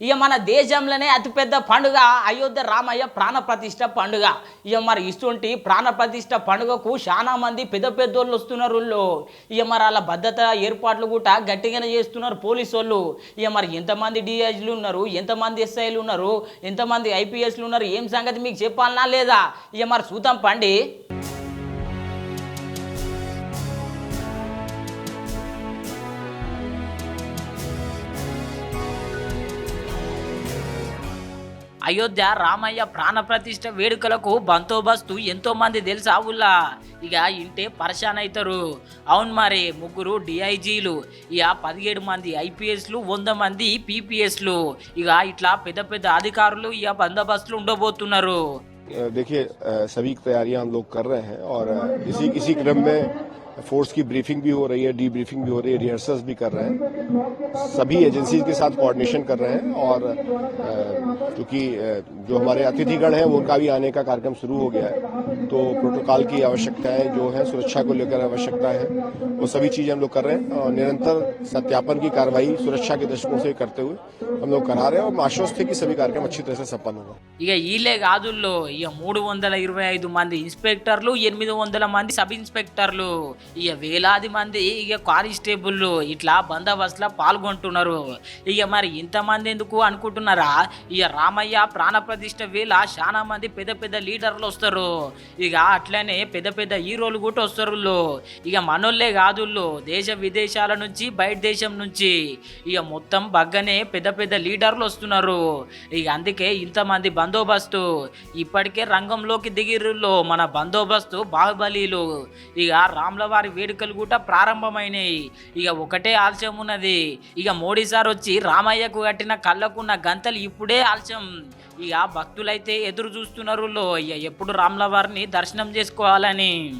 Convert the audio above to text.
ఇక మన దేశంలోనే అతిపెద్ద పండుగ అయోధ్య రామయ్య ప్రాణప్రతిష్ట పండుగ. ఇక మరి ఇటువంటి ప్రాణప్రతిష్ట పండుగకు చాలా మంది పెద్ద పెద్దోళ్ళు వస్తున్నారు ఊళ్ళో. ఇక మరి వాళ్ళ భద్రత ఏర్పాట్లు కూడా గట్టిగానే చేస్తున్నారు పోలీసు వాళ్ళు ఇక మరి ఎంతమంది డిఐజీలు ఉన్నారు? ఎంతమంది ఎస్ఐలు ఉన్నారు? ఎంతమంది ఐపీఎస్లు ఉన్నారు? ఏం సంగతి మీకు చెప్పాలనా లేదా? ఇక మరి చూద్దాం పండి. అయోధ్య రామయ్య ప్రాణప్రతిష్ఠ వేడుకలకు బందోబస్తు ఎంతో మంది తెలుసా ఊళ్ళా ఇక ఇంటే పరేషాన్ అవుతారు అవును మరి ముగ్గురు డిఐజీలు ఇక పదిహేడు మంది ఐపీఎస్లు వంద మంది పీపీఎస్లు ఇక ఇట్లా పెద్ద పెద్ద అధికారులు ఇక బందోబస్తులు ఉండబోతున్నారు देखिए अ, सभी तैयारियां हम लोग कर रहे हैं और अ, इसी इसी क्रम में फोर्स की ब्रीफिंग भी हो रही है डी ब्रीफिंग भी हो रही है रिहर्सल्स भी कर रहे हैं। सभी एजेंसीज के साथ कोऑर्डिनेशन कर रहे हैं और क्योंकि जो हमारे अतिथिगण हैं उनका भी आने का कार्यक्रम शुरू हो गया है। तो प्रोटोकॉल की आवश्यकताएँ जो है, सुरक्षा को लेकर आवश्यकता है, वो सभी चीज़ें हम लोग कर रहे हैं और निरंतर सत्यापन की कार्रवाई सुरक्षा के दृष्टिकोण से करते हुए हम लोग करा रहे हैं और हम आश्वस्त है कि सभी कार्यक्रम अच्छी तरह से संपन्न होगा ఇక ఈలే కాదుల్లో ఇక మూడు వందల ఇరవై ఐదు మంది ఇన్స్పెక్టర్లు ఎనిమిది వందల మంది సబ్ ఇన్స్పెక్టర్లు ఇక వేలాది మంది ఇక కానిస్టేబుల్లు ఇట్లా బందోబస్తులో పాల్గొంటున్నారు ఇక మరి ఇంతమంది ఎందుకు అనుకుంటున్నారా ఇక రామయ్య ప్రాణప్రతిష్ఠ వేళ చాలా మంది పెద్ద పెద్ద లీడర్లు వస్తారు ఇక అట్లనే పెద్ద పెద్ద హీరోలు కూడా వస్తారు వీళ్ళు. ఇక మనోళ్ళే కాదు వీళ్ళు. దేశ విదేశాల నుంచి బయట దేశం నుంచి ఇక మొత్తం బగ్గనే పెద్ద పెద్ద లీడర్లు వస్తున్నారు. ఇక అందుకే ఇంతమంది బందోబస్తు ఇప్పటికే రంగంలోకి దిగిర్రులో మన బందోబస్తు బాహుబలిలు. ఇక రాముల వారి వేడుకలు కూడా ప్రారంభమైనాయి. ఇక ఒకటే ఆలస్యం ఉన్నది. ఇక మోడీ సార్ వచ్చి రామయ్యకు కట్టిన కళ్ళకున్న గంతలు ఇప్పుడే ఆలస్యం. ఇక భక్తులైతే ఎదురు చూస్తున్నారు. లో. ఇక ఎప్పుడు రాముల వారిని దర్శనం చేసుకోవాలని.